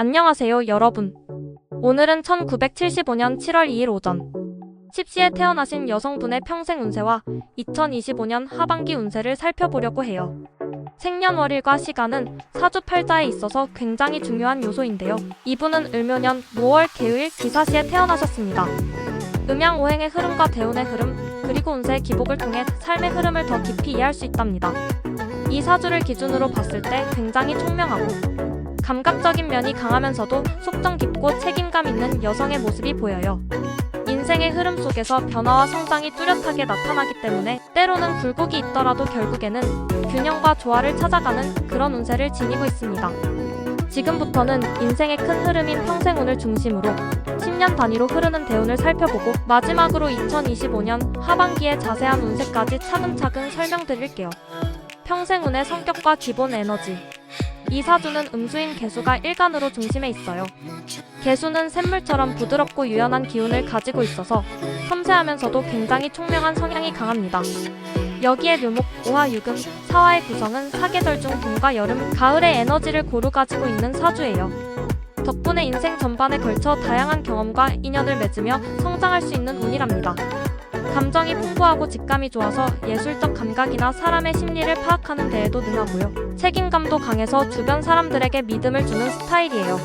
안녕하세요, 여러분. 오늘은 1975년 7월 2일 오전 10시에 태어나신 여성분의 평생 운세와 2025년 하반기 운세를 살펴보려고 해요. 생년월일과 시간은 사주팔자에 있어서 굉장히 중요한 요소인데요. 이분은 을묘년 5월 개의 기사시에 태어나셨습니다. 음양오행의 흐름과 대운의 흐름, 그리고 운세의 기복을 통해 삶의 흐름을 더 깊이 이해할 수 있답니다. 이 사주를 기준으로 봤을 때 굉장히 총명하고 감각적인 면이 강하면서도 속정 깊고 책임감 있는 여성의 모습이 보여요. 인생의 흐름 속에서 변화와 성장이 뚜렷하게 나타나기 때문에 때로는 굴곡이 있더라도 결국에는 균형과 조화를 찾아가는 그런 운세를 지니고 있습니다. 지금부터는 인생의 큰 흐름인 평생운을 중심으로 10년 단위로 흐르는 대운을 살펴보고 마지막으로 2025년 하반기의 자세한 운세까지 차근차근 설명드릴게요. 평생운의 성격과 기본 에너지 이 사주는 음수인 개수가 일간으로 중심에 있어요. 개수는 샘물처럼 부드럽고 유연한 기운을 가지고 있어서 섬세하면서도 굉장히 총명한 성향이 강합니다. 여기에 묘목, 오화, 유금, 사화의 구성은 사계절 중 봄과 여름, 가을의 에너지를 고루 가지고 있는 사주예요. 덕분에 인생 전반에 걸쳐 다양한 경험과 인연을 맺으며 성장할 수 있는 운이랍니다. 감정이 풍부하고 직감이 좋아서 예술적 감각이나 사람의 심리를 파악하는 데에도 능하고요. 책임감도 강해서 주변 사람들에게 믿음을 주는 스타일이에요.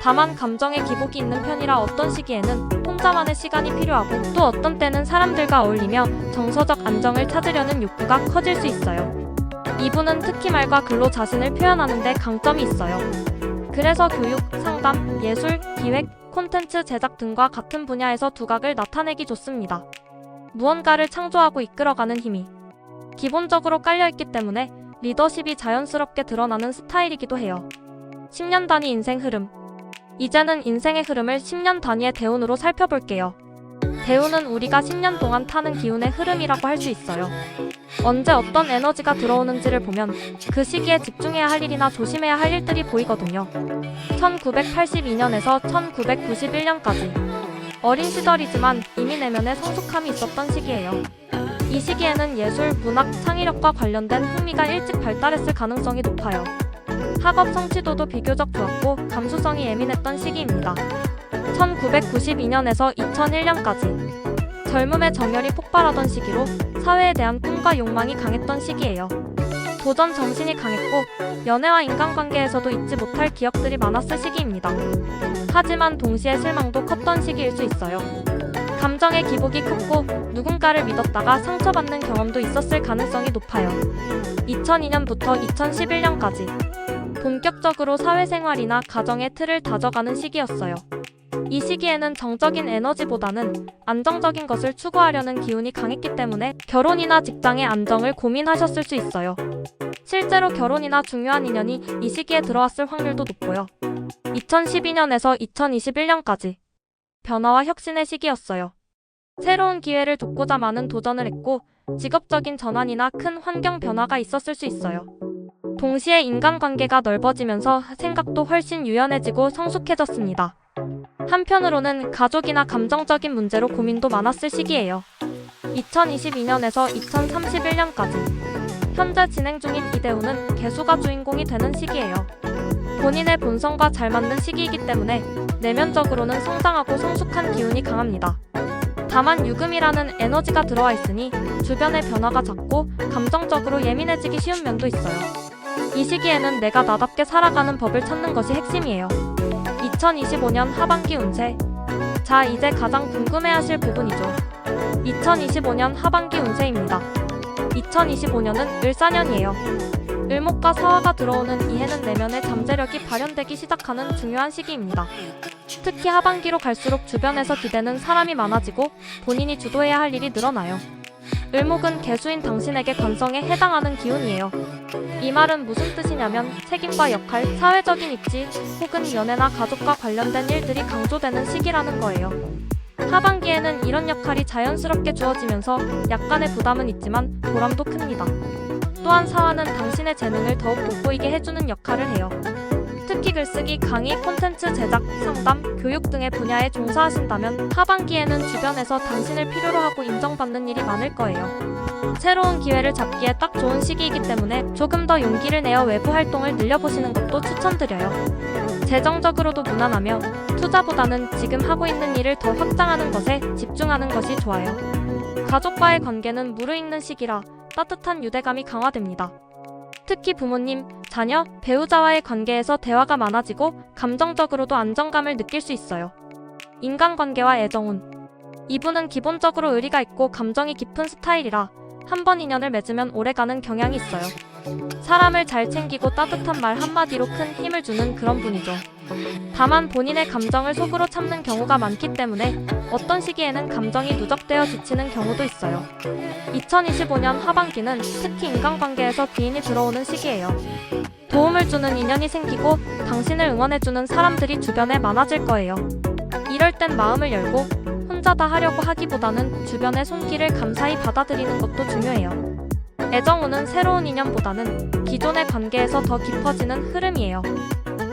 다만 감정의 기복이 있는 편이라 어떤 시기에는 혼자만의 시간이 필요하고 또 어떤 때는 사람들과 어울리며 정서적 안정을 찾으려는 욕구가 커질 수 있어요. 이분은 특히 말과 글로 자신을 표현하는 데 강점이 있어요. 그래서 교육, 상담, 예술, 기획, 콘텐츠 제작 등과 같은 분야에서 두각을 나타내기 좋습니다. 무언가를 창조하고 이끌어가는 힘이 기본적으로 깔려있기 때문에 리더십이 자연스럽게 드러나는 스타일이기도 해요. 10년 단위 인생 흐름. 이제는 인생의 흐름을 10년 단위의 대운으로 살펴볼게요. 대운은 우리가 10년 동안 타는 기운의 흐름이라고 할 수 있어요. 언제 어떤 에너지가 들어오는지를 보면 그 시기에 집중해야 할 일이나 조심해야 할 일들이 보이거든요. 1982년에서 1991년까지. 어린 시절이지만 이미 내면에 성숙함이 있었던 시기예요. 이 시기에는 예술, 문학, 창의력과 관련된 흥미가 일찍 발달했을 가능성이 높아요. 학업 성취도도 비교적 좋았고 감수성이 예민했던 시기입니다. 1992년에서 2001년까지 젊음의 정열이 폭발하던 시기로 사회에 대한 꿈과 욕망이 강했던 시기예요. 도전 정신이 강했고 연애와 인간관계에서도 잊지 못할 기억들이 많았을 시기입니다. 하지만 동시에 실망도 컸던 시기일 수 있어요. 감정의 기복이 컸고 누군가를 믿었다가 상처받는 경험도 있었을 가능성이 높아요. 2002년부터 2011년까지 본격적으로 사회생활이나 가정의 틀을 다져가는 시기였어요. 이 시기에는 정적인 에너지보다는 안정적인 것을 추구하려는 기운이 강했기 때문에 결혼이나 직장의 안정을 고민하셨을 수 있어요. 실제로 결혼이나 중요한 인연이 이 시기에 들어왔을 확률도 높고요. 2012년에서 2021년까지 변화와 혁신의 시기였어요. 새로운 기회를 돋고자 많은 도전을 했고 직업적인 전환이나 큰 환경 변화가 있었을 수 있어요. 동시에 인간관계가 넓어지면서 생각도 훨씬 유연해지고 성숙해졌습니다. 한편으로는 가족이나 감정적인 문제로 고민도 많았을 시기예요. 2022년에서 2031년까지 현재 진행 중인 이대우는 개수가 주인공이 되는 시기예요. 본인의 본성과 잘 맞는 시기이기 때문에 내면적으로는 성장하고 성숙한 기운이 강합니다. 다만 유금이라는 에너지가 들어와 있으니 주변의 변화가 작고 감정적으로 예민해지기 쉬운 면도 있어요. 이 시기에는 내가 나답게 살아가는 법을 찾는 것이 핵심이에요. 2025년 하반기 운세. 자, 이제 가장 궁금해하실 부분이죠. 2025년 하반기 운세입니다. 2025년은 을사년이에요. 을목과 사화가 들어오는 이 해는 내면의 잠재력이 발현되기 시작하는 중요한 시기입니다. 특히 하반기로 갈수록 주변에서 기대는 사람이 많아지고 본인이 주도해야 할 일이 늘어나요. 을목은 개수인 당신에게 관성에 해당하는 기운이에요. 이 말은 무슨 뜻이냐면 책임과 역할, 사회적인 입지, 혹은 연애나 가족과 관련된 일들이 강조되는 시기라는 거예요. 하반기에는 이런 역할이 자연스럽게 주어지면서 약간의 부담은 있지만 보람도 큽니다. 또한 사화는 당신의 재능을 더욱 돋보이게 해주는 역할을 해요. 특히 글쓰기, 강의, 콘텐츠 제작, 상담, 교육 등의 분야에 종사하신다면 하반기에는 주변에서 당신을 필요로 하고 인정받는 일이 많을 거예요. 새로운 기회를 잡기에 딱 좋은 시기이기 때문에 조금 더 용기를 내어 외부 활동을 늘려보시는 것도 추천드려요. 재정적으로도 무난하며 투자보다는 지금 하고 있는 일을 더 확장하는 것에 집중하는 것이 좋아요. 가족과의 관계는 무르익는 시기라 따뜻한 유대감이 강화됩니다. 특히 부모님, 자녀, 배우자와의 관계에서 대화가 많아지고 감정적으로도 안정감을 느낄 수 있어요. 인간관계와 애정운. 이분은 기본적으로 의리가 있고 감정이 깊은 스타일이라 한 번 인연을 맺으면 오래가는 경향이 있어요. 사람을 잘 챙기고 따뜻한 말 한마디로 큰 힘을 주는 그런 분이죠. 다만 본인의 감정을 속으로 참는 경우가 많기 때문에 어떤 시기에는 감정이 누적되어 지치는 경우도 있어요. 2025년 하반기는 특히 인간관계에서 귀인이 들어오는 시기예요. 도움을 주는 인연이 생기고 당신을 응원해주는 사람들이 주변에 많아질 거예요. 이럴 땐 마음을 열고 혼자 다 하려고 하기보다는 주변의 손길을 감사히 받아들이는 것도 중요해요. 애정우는 새로운 인연보다는 기존의 관계에서 더 깊어지는 흐름이에요.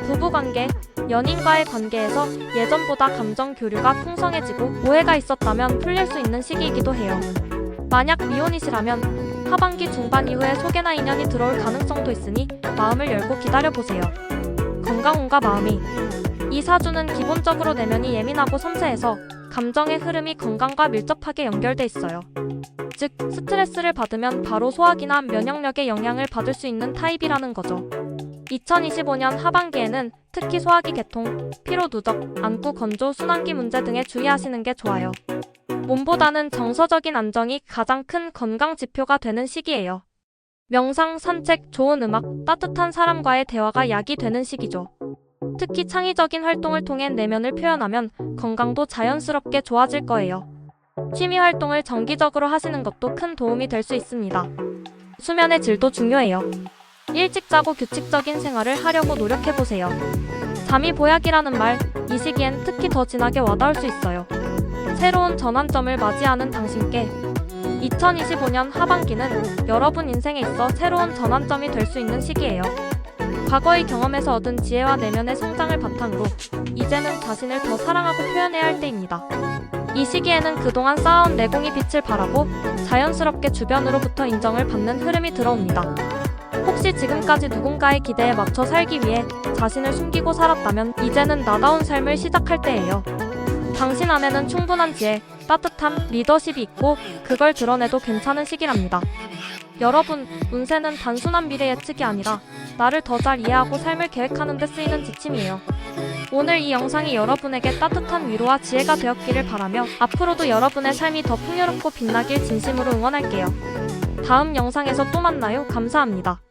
부부관계, 연인과의 관계에서 예전보다 감정 교류가 풍성해지고 오해가 있었다면 풀릴 수 있는 시기이기도 해요. 만약 미혼이시라면 하반기 중반 이후에 소개나 인연이 들어올 가능성도 있으니 마음을 열고 기다려보세요. 건강운과 마음이 이 사주는 기본적으로 내면이 예민하고 섬세해서 감정의 흐름이 건강과 밀접하게 연결돼 있어요. 즉, 스트레스를 받으면 바로 소화기나 면역력에 영향을 받을 수 있는 타입이라는 거죠. 2025년 하반기에는 특히 소화기 개통, 피로 누적, 안구 건조, 순환기 문제 등에 주의하시는 게 좋아요. 몸보다는 정서적인 안정이 가장 큰 건강 지표가 되는 시기예요. 명상, 산책, 좋은 음악, 따뜻한 사람과의 대화가 약이 되는 시기죠. 특히 창의적인 활동을 통해 내면을 표현하면 건강도 자연스럽게 좋아질 거예요. 취미 활동을 정기적으로 하시는 것도 큰 도움이 될 수 있습니다. 수면의 질도 중요해요. 일찍 자고 규칙적인 생활을 하려고 노력해보세요. 잠이 보약이라는 말, 이 시기엔 특히 더 진하게 와닿을 수 있어요. 새로운 전환점을 맞이하는 당신께 2025년 하반기는 여러분 인생에 있어 새로운 전환점이 될 수 있는 시기예요. 과거의 경험에서 얻은 지혜와 내면의 성장을 바탕으로 이제는 자신을 더 사랑하고 표현해야 할 때입니다. 이 시기에는 그동안 쌓아온 내공이 빛을 발하고 자연스럽게 주변으로부터 인정을 받는 흐름이 들어옵니다. 혹시 지금까지 누군가의 기대에 맞춰 살기 위해 자신을 숨기고 살았다면 이제는 나다운 삶을 시작할 때예요. 당신 안에는 충분한 지혜, 따뜻함, 리더십이 있고 그걸 드러내도 괜찮은 시기랍니다. 여러분, 운세는 단순한 미래 예측이 아니라 나를 더 잘 이해하고 삶을 계획하는 데 쓰이는 지침이에요. 오늘 이 영상이 여러분에게 따뜻한 위로와 지혜가 되었기를 바라며 앞으로도 여러분의 삶이 더 풍요롭고 빛나길 진심으로 응원할게요. 다음 영상에서 또 만나요. 감사합니다.